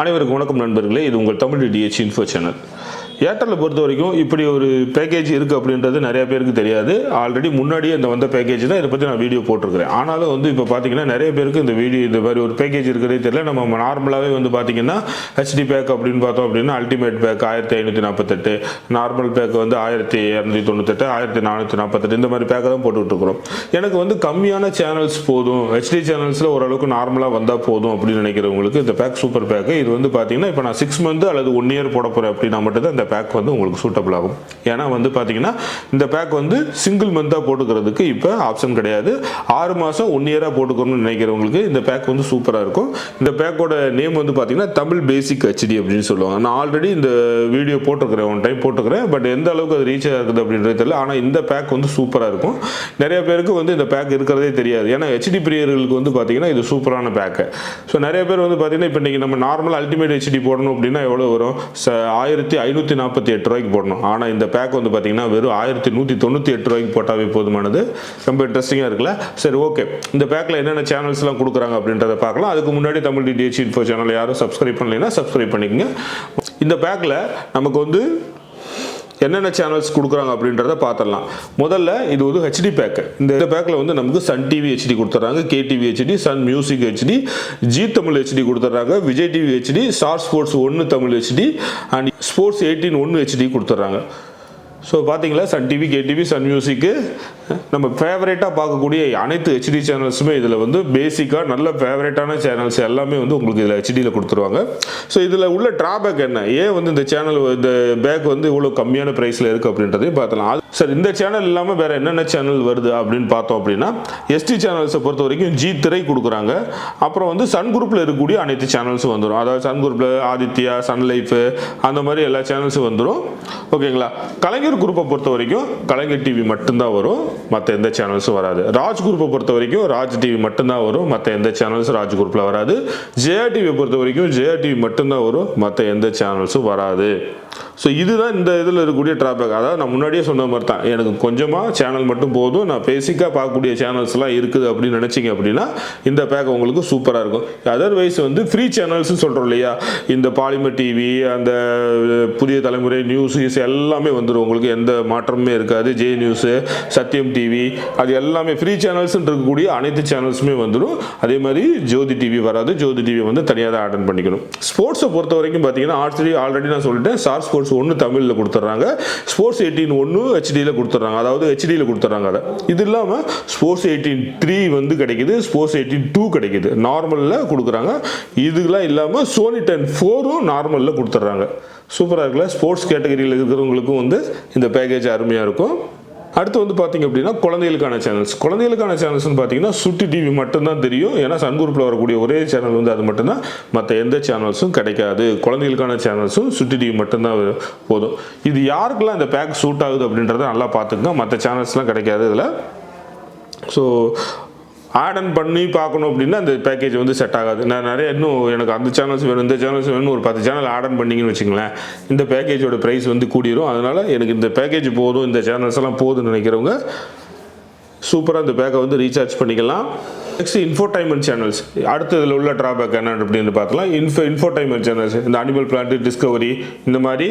அனைவருக்கும் வணக்கம் நண்பர்களே. இது உங்கள் தமிழ் டிஹெச் இன்ஃபோ சேனல். ஏர்டெல்லை பொறுத்த வரைக்கும் இப்படி ஒரு பேக்கேஜ் இருக்குது அப்படின்றது நிறைய பேருக்கு தெரியாது. ஆல்ரெடி முன்னாடியே இந்த வந்த பேக்கேஜ் தான் இதை பற்றி நான் வீடியோ போட்டிருக்கிறேன். ஆனாலும் வந்து இப்போ பார்த்தீங்கன்னா நிறைய பேருக்கு இந்த வீடியோ இந்த மாதிரி ஒரு பேக்கேஜ் இருக்கிறதே தெரியல. நம்ம நார்மலாகவே வந்து பார்த்தீங்கன்னா ஹெச்டி பேக் அப்படின்னு பார்த்தோம் அப்படின்னா அல்டிமேட் பேக் ஆயிரத்தி ஐநூற்றி நாற்பத்தெட்டு நார்மல் பேக் வந்து ஆயிரத்தி இரநூத்தி தொண்ணூத்தெட்டு ஆயிரத்தி நானூற்றி நாற்பத்தெட்டு இந்த மாதிரி பேக்கை தான் போட்டுக்கிட்டு எனக்கு வந்து கம்மியான சேனல்ஸ் போதும். ஹெச்டி சேனல்ஸில் ஓரளவுக்கு நார்மலாக வந்தால் போதும் அப்படின்னு நினைக்கிறவங்களுக்கு இந்த பேக் சூப்பர் பேக்கு இது வந்து பார்த்தீங்கன்னா இப்போ நான் சிக்ஸ் மந்த் அல்லது ஒன் இயர் போட போகிறேன் அப்படின்னா மட்டும் தான் இந்த பேக் வந்து உங்களுக்கு சூட்டபிள் ஆகும். ஏன்னா வந்து பார்த்தீங்கன்னா இந்த பேக் வந்து சிங்கிள் மந்த்தாக போட்டுக்கிறதுக்கு இப்போ ஆப்ஷன் கிடையாது. ஆறு மாதம் ஒன் இயராக போட்டுக்கணும்னு நினைக்கிறவங்களுக்கு இந்த பேக் வந்து சூப்பராக இருக்கும். இந்த பேக்கோட நேம் வந்து பார்த்தீங்கன்னா தமிழ் பேசிக் ஹெச்டி அப்படின்னு சொல்லுவாங்க. நான் ஆல்ரெடி இந்த வீடியோ போட்டிருக்கிறேன் ஒன் டைம் போட்டுக்கிறேன் பட் எந்த அளவுக்கு அது ரீச் ஆகுது அப்படின்றது தெரியல. ஆனால் இந்த பேக் வந்து சூப்பராக இருக்கும். நிறைய பேருக்கு வந்து இந்த பேக் இருக்கிறதே தெரியாது. ஏன்னா ஹெச்டி பிரியர்களுக்கு வந்து பார்த்தீங்கன்னா இது சூப்பரான பேக்கு ஸோ நிறைய பேர் வந்து பார்த்தீங்கன்னா இப்போ இன்றைக்கி நம்ம நார்மலாக அல்டிமேட் ஹெச்டி போடணும் அப்படின்னா எவ்வளோ வரும்? ஆயிரத்தி ஐநூற்றி நாற்பத்தி எட்டு ரூபாய்க்கு போடணும். ஆனால் இந்த பேக் வந்து பார்த்தீங்கன்னா வெறும் ஆயிரத்தி நூற்றி தொண்ணூற்றி எட்டு ரூபாய்க்கு போட்டாவே போதுமானது. ரொம்ப இன்ட்ரெஸ்டிங்காக இருக்குல்ல? சரி ஓகே இந்த பேக்கில் என்னென்ன சேனல்ஸ்லாம் கொடுக்குறாங்க அப்படின்றத பார்க்கலாம். அதுக்கு முன்னாடி தமிழ் டிடிஹெச் இன்ஃபோ சேனல் யாரும் சப்ஸ்கிரைப் பண்ணலைன்னா சப்ஸ்கிரைப் பண்ணிக்கங்க. இந்த பேக்கில் நமக்கு வந்து என்னென்ன சேனல்ஸ் கொடுக்குறாங்க அப்படின்றத பார்த்துடலாம். முதல்ல இது வந்து ஹெச்டி பேக்கு இந்த பேக்கில் வந்து நமக்கு சன் டிவி ஹெச்டி கொடுத்துட்றாங்க KTV HD Sun music HD Zee Tamil HD கொடுத்துட்றாங்க Vijay TV HD Star Sports ஒன்று Tamil HD and Sports eighteen ஒன்று ஹெச்டி கொடுத்துட்றாங்க. ஸோ பார்த்தீங்களா சன் டிவி கேடிவி சன் மியூசிக்கு நம்ம ஃபேவரேட்டாக பார்க்கக்கூடிய அனைத்து ஹெச்டி சேனல்ஸுமே இதில் வந்து பேசிக்காக நல்ல ஃபேவரேட்டான சேனல்ஸ் எல்லாமே வந்து உங்களுக்கு இதில் ஹெச்டியில் கொடுத்துருவாங்க. ஸோ இதில் உள்ள ட்ராபேக் என்ன? ஏன் வந்து இந்த சேனல் இந்த பேக் வந்து இவ்வளோ கம்மியான ப்ரைஸில் இருக்குது அப்படின்றதையும் பார்த்தலாம். அது- சார் இந்த சேனல் இல்லாமல் வேறு என்னென்ன சேனல் வருது அப்படின்னு பார்த்தோம் அப்படின்னா எஸ்டி சேனல்ஸை பொறுத்த வரைக்கும் ஜி திரை கொடுக்குறாங்க. அப்புறம் வந்து சன் குரூப்பில் இருக்கக்கூடிய அனைத்து சேனல்ஸும் வந்துடும் அதாவது சன் குரூப்பில் ஆதித்யா சன் லைஃப் அந்த மாதிரி எல்லா சேனல்ஸும் வந்துடும் ஓகேங்களா கலைஞர் குரூப்பை பொறுத்த வரைக்கும் கலைஞர் டிவி மட்டும்தான் வரும் மற்ற எந்த சேனல்ஸும் வராது. ராஜ் குரூப்பை பொறுத்த வரைக்கும் ராஜ் டிவி மட்டும்தான் வரும் மற்ற எந்த சேனல்ஸும் ராஜ் குரூப்பில் வராது. ஜெயா டிவியை பொறுத்த வரைக்கும் ஜெயா டிவி மட்டும்தான் வரும் மற்ற எந்த சேனல்ஸும் வராது. ஸோ இதுதான் இந்த இதில் இருக்கக்கூடிய ட்ராபேக் அதாவது நான் முன்னாடியே சொன்ன மாதிரி தான். எனக்கு கொஞ்சமாக சேனல் மட்டும் போதும். நான் பேசிக்காக பார்க்கக்கூடிய சேனல்ஸ்லாம் இருக்குது அப்படின்னு நினச்சிங்க அப்படின்னா இந்த பேக் உங்களுக்கு சூப்பராக இருக்கும். அதர்வைஸ் வந்து ஃப்ரீ சேனல்ஸ்னு சொல்கிறோம் இல்லையா? இந்த பாலிமர் டிவி அந்த புதிய தலைமுறை நியூஸ் எல்லாமே வந்துடும் உங்களுக்கு எந்த மாற்றமுமே இருக்காது. ஜே நியூஸு சத்யம் டிவி அது எல்லாமே ஃப்ரீ சேனல்ஸ்ன்னு இருக்கக்கூடிய அனைத்து சேனல்ஸுமே வந்துடும் அதே மாதிரி ஜோதி டிவி வராது. ஜோதி டிவி வந்து தனியாக தான் அட்டன் பண்ணிக்கணும். ஸ்போர்ட்ஸை பொறுத்த வரைக்கும் பார்த்தீங்கன்னா ஆர்ட்ஸ் ஆல்ரெடி நான் சொல்லிட்டேன். சார் ஸ்போர்ட்ஸ் ஒன்று தமிழில் கொடுத்துட்றாங்க ஸ்போர்ட்ஸ் எயிட்டீன் ஒன்று ஹெச்டியில் கொடுத்துட்றாங்க அதாவது ஹெச்டியில் கொடுத்துட்றாங்க அதை. இது இல்லாமல் ஸ்போர்ட்ஸ் எயிட்டீன் த்ரீ வந்து கிடைக்குது. ஸ்போர்ட்ஸ் எயிட்டீன் டூ கிடைக்குது. நார்மலில் கொடுக்குறாங்க. இதுலாம் இல்லாமல் சோனி டென் ஃபோரும் நார்மலில் கொடுத்துட்றாங்க சூப்பராக இருக்குல்ல? ஸ்போர்ட்ஸ் கேட்டகரியில் இருக்கிறவங்களுக்கும் வந்து இந்த பேக்கேஜ் அருமையாக இருக்கும். அடுத்து வந்து பார்த்தீங்க அப்படின்னா குழந்தைகளுக்கான சேனல்ஸ் குழந்தைகளுக்கான சேனல்ஸ்னு பார்த்தீங்கன்னா சுட்டி டிவி மட்டும்தான் தெரியும். ஏன்னா சன் குரூப்பில் வரக்கூடிய ஒரே சேனல் வந்து அது மட்டும்தான். மற்ற எந்த சேனல்ஸும் கிடைக்காது. குழந்தைகளுக்கான சேனல்ஸும் சுட்டி டிவி மட்டும்தான் போதும். இது யாருக்கெல்லாம் இந்த பேக் சூட் ஆகுது அப்படின்றத நல்லா பார்த்துக்கங்க. மற்ற சேனல்ஸ்லாம் கிடைக்காது இதில். ஸோ ஆட் அண்ட் பண்ணி பார்க்கணும் அப்படின்னா அந்த பேக்கேஜ் வந்து செட் ஆகாது. நான் நிறைய இன்னும் எனக்கு அந்த சேனல்ஸ் வேணும் இந்த சேனல்ஸ் வேணும் ஒரு பத்து சேனல் ஆட் அண்ட் பண்ணிங்கன்னு வச்சுங்களேன் இந்த பேக்கேஜோட ப்ரைஸ் வந்து கூடிரும். அதனால் எனக்கு இந்த பேக்கேஜ் போதும் இந்த சேனல்ஸ் எல்லாம் போதும்னு நினைக்கிறவங்க சூப்பராக இந்த பேக்கை வந்து ரீசார்ஜ் பண்ணிக்கலாம். நெக்ஸ்ட் இன்ஃபோடைன்மெண்ட் சேனல்ஸ் அடுத்து இதில் உள்ள ட்ராபேக் என்ன அப்படின்னு பார்த்தலாம் இன்ஃபோ இன்ஃபோடைன்மெண்ட் சேனல்ஸ் இந்த அனிமல் பிளான்ட் டிஸ்கவரி இந்த மாதிரி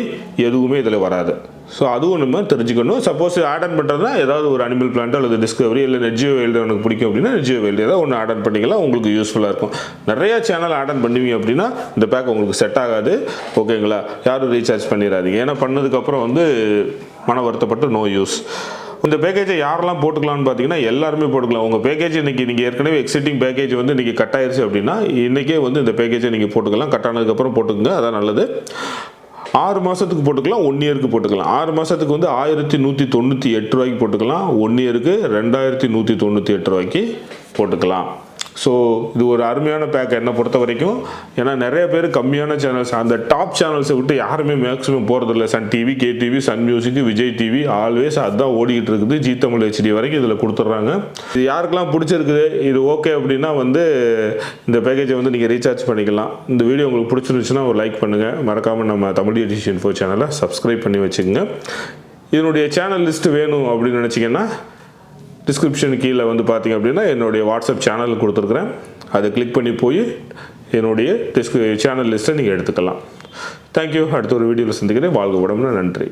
எதுவுமே இதில் வராது. ஸோ அதுவும் நம்ம தெரிஞ்சுக்கணும். சப்போஸ் ஆர்டர் பண்ணுறதுனா ஏதாவது ஒரு அனிமல் பிளான்ட் அல்லது டிஸ்கவரி இல்லை நெஜியோ வேல்டு எனக்கு பிடிக்கும் அப்படின்னா நெஜியோ வேல்டு ஏதாவது ஒன்று ஆர்டர் பண்ணிக்கலாம் உங்களுக்கு யூஸ்ஃபுல்லாக இருக்கும். நிறையா சேனல் ஆர்டர் பண்ணுவீங்க அப்படின்னா இந்த பேக் உங்களுக்கு செட் ஆகாது. ஓகேங்களா யாரும் ரீசார்ஜ் பண்ணிடாதீங்க. ஏன்னா பண்ணதுக்கப்புறம் வந்து மன வருத்தப்பட்டு நோ யூஸ் இந்த பேக்கேஜை யாரெல்லாம் போட்டுக்கலாம்னு பார்த்தீங்கன்னா எல்லாருமே போட்டுக்கலாம். உங்கள் பேக்கேஜ் இன்றைக்கி நீங்கள் ஏற்கனவே எக்ஸிட்டிங் பேக்கேஜ் வந்து இன்றைக்கி கட் ஆயிருச்சு அப்படின்னா இன்றைக்கே வந்து இந்த பேக்கேஜை நீங்கள் போட்டுக்கலாம். கட் ஆனதுக்கப்புறம் போட்டுக்கோங்க. அதான் நல்லது. ஆறு மாதத்துக்கு போட்டுக்கலாம் ஒன் இயருக்கு போட்டுக்கலாம். ஆறு மாதத்துக்கு வந்து ஆயிரத்தி நூற்றி தொண்ணூற்றி எட்டு ரூபாய்க்கு போட்டுக்கலாம். ஒன் இயருக்கு ரெண்டாயிரத்தி நூற்றி தொண்ணூற்றி எட்டு ரூபாய்க்கு போட்டுக்கலாம். ஸோ இது ஒரு அருமையான பேக் என்னை பொறுத்த வரைக்கும் ஏன்னா நிறைய பேர் கம்மியான சேனல்ஸ் அந்த டாப் சேனல்ஸை விட்டு யாருமே மேக்ஸிமம் போகிறதில்ல Sun TV K TV Sun music Vijay TV always அதுதான் ஓடிக்கிட்டு இருக்குது. ஜி தமிழ் ஹெச்டி வரைக்கும் இதில் கொடுத்துட்றாங்க. இது யாருக்கெல்லாம் பிடிச்சிருக்குது இது ஓகே அப்படின்னா வந்து இந்த பேக்கேஜை வந்து நீங்கள் ரீசார்ஜ் பண்ணிக்கலாம். இந்த வீடியோ உங்களுக்கு பிடிச்சிருந்துச்சுன்னா ஒரு லைக் பண்ணுங்கள் மறக்காமல் நம்ம தமிழ் எடிஷன் ஃபோர் சேனலை சப்ஸ்கிரைப் பண்ணி வச்சுக்கோங்க. இதனுடைய சேனல் லிஸ்ட் வேணும் அப்படின்னு நினச்சிங்கன்னா டிஸ்கிரிப்ஷன் கீழே வந்து பார்த்தீங்க அப்படின்னா என்னுடைய வாட்ஸ்அப் சேனல் கொடுத்துருக்குறேன். அதை கிளிக் பண்ணி போய் என்னுடைய டிஸ்க் சேனல் லிஸ்ட்டை நீங்கள் எடுத்துக்கலாம். தேங்க்யூ அடுத்த ஒரு வீடியோவில் சந்திக்கிறேன். வாழ்க உடம்புல நன்றி.